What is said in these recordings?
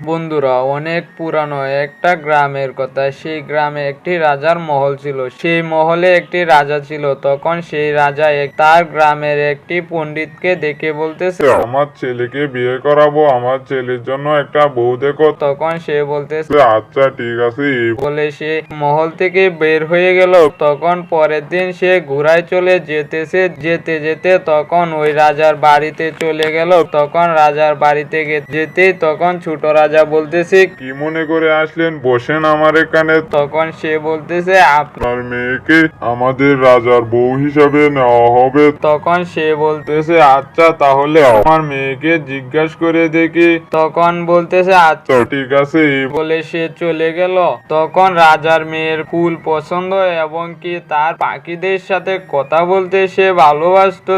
বন্ধুরা অনেক পুরানো একটা গ্রামের কথা। সেই গ্রামে একটি রাজার মহল ছিল। সেই মহলে একটি রাজা ছিল। তখন সেই রাজা তার গ্রামের একটি পণ্ডিতকে দেখে বলতেছে আমার ছেলেকে বিয়ে করাবো আমার ছেলের জন্য একটা বউ দেখো। তখন সে বলতেছে আচ্ছা ঠিক আছে বলে সে মহল থেকে বের হয়ে গেল। তখন পরের দিন সে ঘোড়ায় চলে যেতেছে। যেতে যেতে তখন ওই রাজার বাড়িতে চলে গেল। তখন রাজার বাড়িতে যেতেই তখন ছোট রাজা বলতেছে কি মনে করে আসলেন? বসেন আমার এখানে। তখন সে বলতেছে আপনার মেয়েকে আমাদের রাজার বউ হিসাবে নেওয়া হবে। তখন সে বলতেছে আচ্ছা তাহলে আমার মেয়েকে জিজ্ঞাসা করে দেখি। তখন বলতেছে আচ্ছা ঠিক আছে বলে সে চলে গেল। তখন রাজার মেয়ের ফুল পছন্দ এবং কি তার পাখিদের সাথে কথা বলতে সে ভালোবাসতো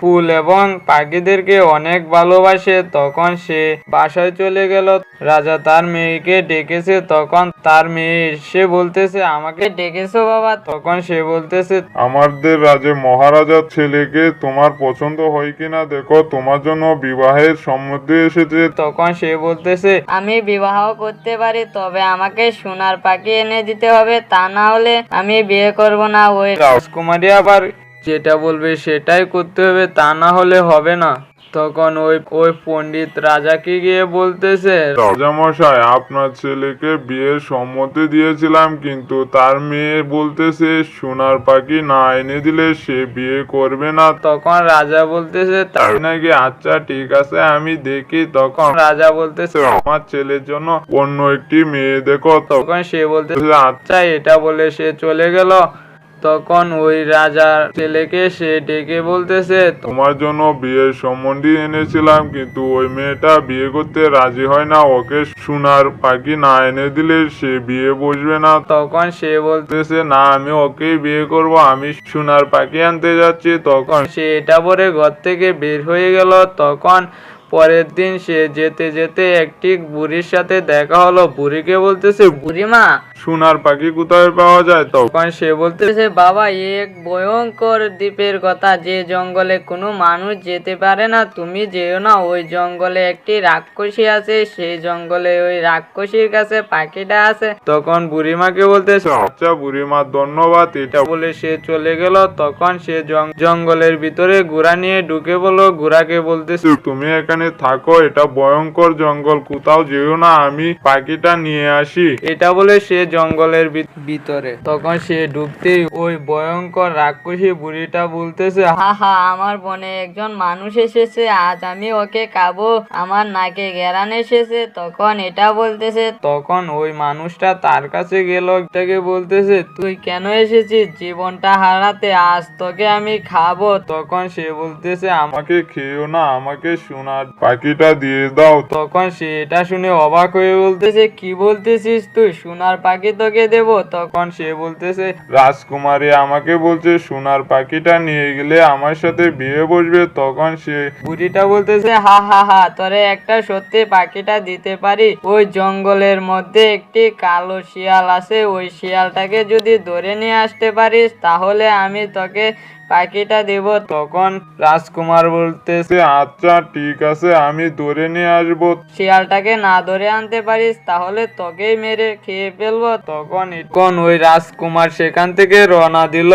ফুল এবং পাখিদেরকে অনেক ভালোবাসে। তখন সে বাসায় চলে গেল। রাজা তার মেয়েকে ডেকেছে তখন তার মেয়ে এসে বলতেছে আমাকে ডেকেছো বাবা? তখন সে বলতেছে আমাদের রাজে মহারাজার ছেলেকে তোমার পছন্দ হয় কিনা দেখো তোমার জন্য বিবাহের সম্মতি এসেছে। তখন সে বলতেছে আমি বিবাহ করতে পারি তবে আমাকে সোনার পাখি এনে দিতে হবে তা না হলে আমি বিয়ে করব না। ওই রাজকুমারী আবার যেটা বলবে সেটাই করতে হবে তা না হলে হবে না। তখন ওই ওই পণ্ডিত রাজাকে গিয়ে বলতেছে রাজামশাই আপনার ছেলেকে বিয়ের সম্মতি দিয়েছিলাম কিন্তু তার মেয়ে বলতেছে সোনার পাখি না এনে দিলে সে বিয়ে করবে না। তখন রাজা বলতেছে তাই নাকি আচ্ছা ঠিক আছে আমি দেখি। তখন রাজা বলতেছে আমার ছেলের জন্য অন্য একটি মেয়ে দেখো। তখন সে বলতেছে আচ্ছা এটা বলে সে চলে গেল। তখন ওই রাজার ছেলেকে সে ডেকে বলতেছে তোমার জন্য বিয়ের সম্বন্ধী এনেছিলাম কিন্তু ওই মেয়েটা বিয়ে করতে রাজি হয় না ওকে সোনার পাখি না এনে দিলে সে বিয়ে বসবে না। তখন সে বলতেছে না আমি ওকেই বিয়ে করব আমি সোনার পাখি আনতে যাচ্ছি। তখন সে এটা পরে ঘর থেকে বের হয়ে গেল। তখন পরের দিন সে যেতে যেতে একটি বুড়ির সাথে দেখা হলো। বুড়িকে বলতেছে বুড়িমা সোনার পাখি কোথায় পাওয়া যায় তো তখন সে বলতে বলতেছে বাবা এক ভয়ঙ্কর দ্বীপের কথা। যে জঙ্গলে কোনো মানুষ যেতে পারে না তুমি যেও না। ওই জঙ্গলে একটি রাক্ষসী আছে সেই জঙ্গলে ওই রাক্ষসীর কাছে পাখিটা আছে। তখন বুড়িমাকে বলতেছে আচ্ছা বুড়িমা ধন্যবাদ এটা বলে সে চলে গেল। তখন সে জঙ্গলের ভিতরে ঘোড়া নিয়ে ঢুকে বলল ঘোড়াকে বলতেছে তুমি এখানে থাকো এটা ভয়ঙ্কর জঙ্গল। কোথাও যেও না আমি পাখিটা নিয়ে আসি। এটা বলে সে জঙ্গলের ভিতরে। তখন সে ঢুকতেই ওই ভয়ঙ্কর রাক্ষসী বুড়িটা বলতেছে হা হা আমার বনে একজন মানুষ এসেছে আজ আমি ওকে খাব আমার নাকে গেরান এসেছে। তখন এটা বলতেছে তখন ওই মানুষটা তার কাছে গেল তাকে বলতেছে তুই কেন এসেছিস? জীবনটা হারাতে আজ তোকে আমি খাব। তখন সে বলতেছে আমাকে খেয়েও না আমাকে সোনার পাখিটা দিয়ে দাও। তখন সে এটা শুনে অবাক হয়ে বলতেছে কি বলতেছিস তুই? সোনার পাখি তোকে দেব তখন সে বলতেছে রাজকুমারী আমাকে বলছে সোনার পাখিটা নিয়ে গেলে আমার সাথে বিয়ে বসবে তখন সে বুড়িটা বলতেছে হা হা হা তোরে একটা সত্যি পাখিটা দিতে পারি। ওই জঙ্গলের মধ্যে একটি কালো শিয়াল আছে ওই শিয়ালটাকে যদি ধরে নিয়ে আসতে পারিস তাহলে আমি তোকে পাখিটা দেব তখন রাজকুমার বলতেছে আচ্ছা ঠিক আছে আমি ধরে নিয়ে আসব। শিয়ালটাকে না ধরে আনতে পারিস তাহলে তোকেই মেরে খেয়ে ফেলব তখন তখন ওই রাজকুমার সেখান থেকে রওনা দিল।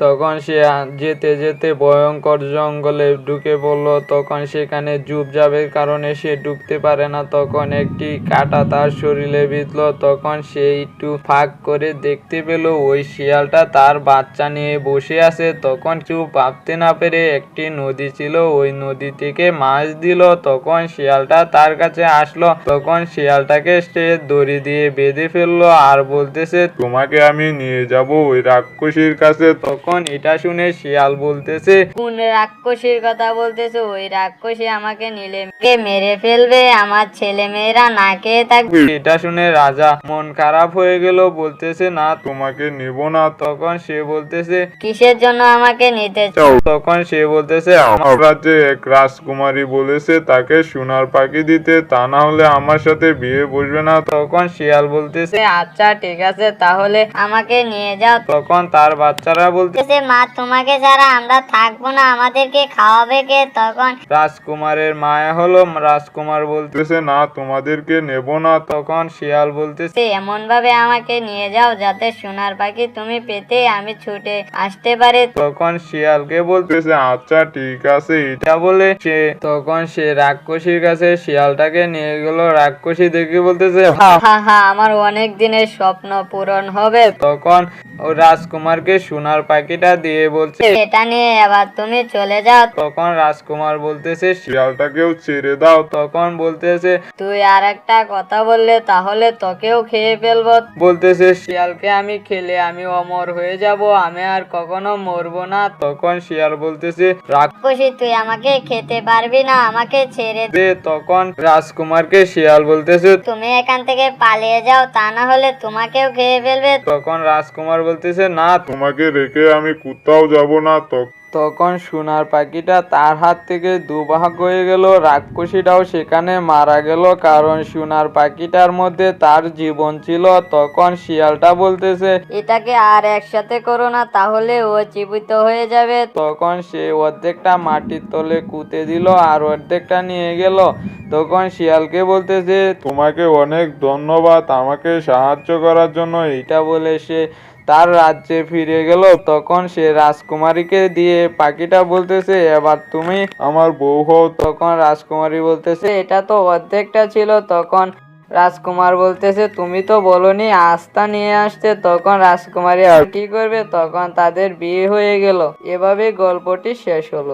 তখন সে যেতে যেতে ভয়ঙ্কর জঙ্গলে ঢুকে পড়ল। তখন সেখানে জুপ যাবের কারণে সে ঢুকতে পারে না। তখন একটি কাটা তার শরীরে বিঁধল। তখন সে একটু ফাঁক করে দেখতে পেল, ওই শিয়ালটা তার বাচ্চা নিয়ে বসে আছে। তখন চুপ ভাবতে না পেরে একটি নদী ছিল, ওই নদী থেকে মাছ দিল। তখন শিয়ালটা তার কাছে আসলো। তখন শিয়ালটাকে সে দড়ি দিয়ে বেঁধে ফেলল আর বলতেছে, তোমাকে আমি নিয়ে যাব ওই রাক্ষসীর কাছে। তখন এটা শুনে শিয়াল বলতেছে কোন রাক্ষসীর কথা বলতেছে? ওই রাক্ষসী আমাকে নিলে মেরে ফেলবে আমার ছেলে মেয়েরা না খেয়ে থাকবে এটা শুনে রাজা মন খারাপ হয়ে গেল বলতেছে না তোমাকে নেব না। তখন সে বলতেছে কিসের জন্য আমাকে নিতে চাও? তখন সে বলতেছে আমার রাজ্যে এক রাজকুমারী বলেছে তাকে সোনার পাখি দিতে তা না হলে আমার সাথে বিয়ে বসবে না। তখন শিয়াল বলতেছে আচ্ছা ঠিক আছে তাহলে আমাকে নিয়ে যাও। তখন তার বাচ্চারা বলতে বলতেছে মা তোমাকে ছাড়া আমরা থাকব না আমাদেরকে খাওয়াবে কে তখন? রাজকুমারের মায়া হলো রাজকুমার বলতেছে না তোমাদেরকে নেব না। তখন শিয়াল বলতেছে এমন ভাবে আমাকে নিয়ে যাও যাতে সোনার পাখি তুমি পেতে আমি ছুটে আসতে পারি। তখন শিয়ালকে বলতেছে আচ্ছা ঠিক আছে। এটা বলে সে তখন সে রাক্ষসীর কাছে শিয়ালটাকে নিয়ে গেল। রাক্ষসী দেখে বলতেছে "হা, হা হা আমার অনেক দিনের স্বপ্ন পূরণ হবে। তখন ও রাজকুমারকে সোনার পাখিটা দিয়ে বলছে এটা নিয়ে এবার তুমি চলে যাও। তখন রাজকুমার বলতেছে শিয়ালটাকেও ছেড়ে দাও। তখন বলতেছে তুই আর একটা কথা বললে তাহলে তোকেও খেয়ে ফেলব। বলতেছে শিয়ালকে আমি খেলে আমি অমর হয়ে যাব আমি আর কখনো মরবো না। তখন শিয়াল বলতেছে খুশি তুই আমাকে খেতে পারবি না আমাকে ছেড়ে দে। তখন রাজকুমারকে শিয়াল বলতেছে তুমি এখান থেকে পালিয়ে যাও তা না হলে তোমাকেও খেয়ে ফেলবে। তখন রাজকুমার বলতেছে না তোমাকে রেখে আমি কোথাও যাব না তো? তখন সোনার পাখিটা তার হাত থেকে দুভাগ হয়ে গেল রাক্ষসীটাও সেখানে মারা গেল কারণ সোনার পাখিটার মধ্যে তার জীবন ছিল। তখন শিয়ালটা বলতেছে এটাকে আর একসাথে করো না তাহলে ও জীবিত হয়ে যাবে। তখন সে অর্ধেকটা মাটির তলে কুতে দিল আর অর্ধেকটা নিয়ে গেল। তখন শিয়ালকে বলতেছে তোমাকে অনেক ধন্যবাদ আমাকে সাহায্য করার জন্য। এটা বলে সে তার রাজ্যে ফিরে গেল। তখন সে রাজকুমারীকে দিয়ে, পাখিটা বলতেছে, এবার তুমি আমার বউ হও। তখন রাজকুমারী বলতেছে, এটা তো অর্ধেকটা ছিল। তখন রাজকুমার বলতেছে, তুমি তো বলনি, আস্থা নিয়ে আসতে। তখন রাজকুমারী, আর কি করবে? তখন তাদের বিয়ে হয়ে গেল। এভাবে গল্পটি শেষ হলো।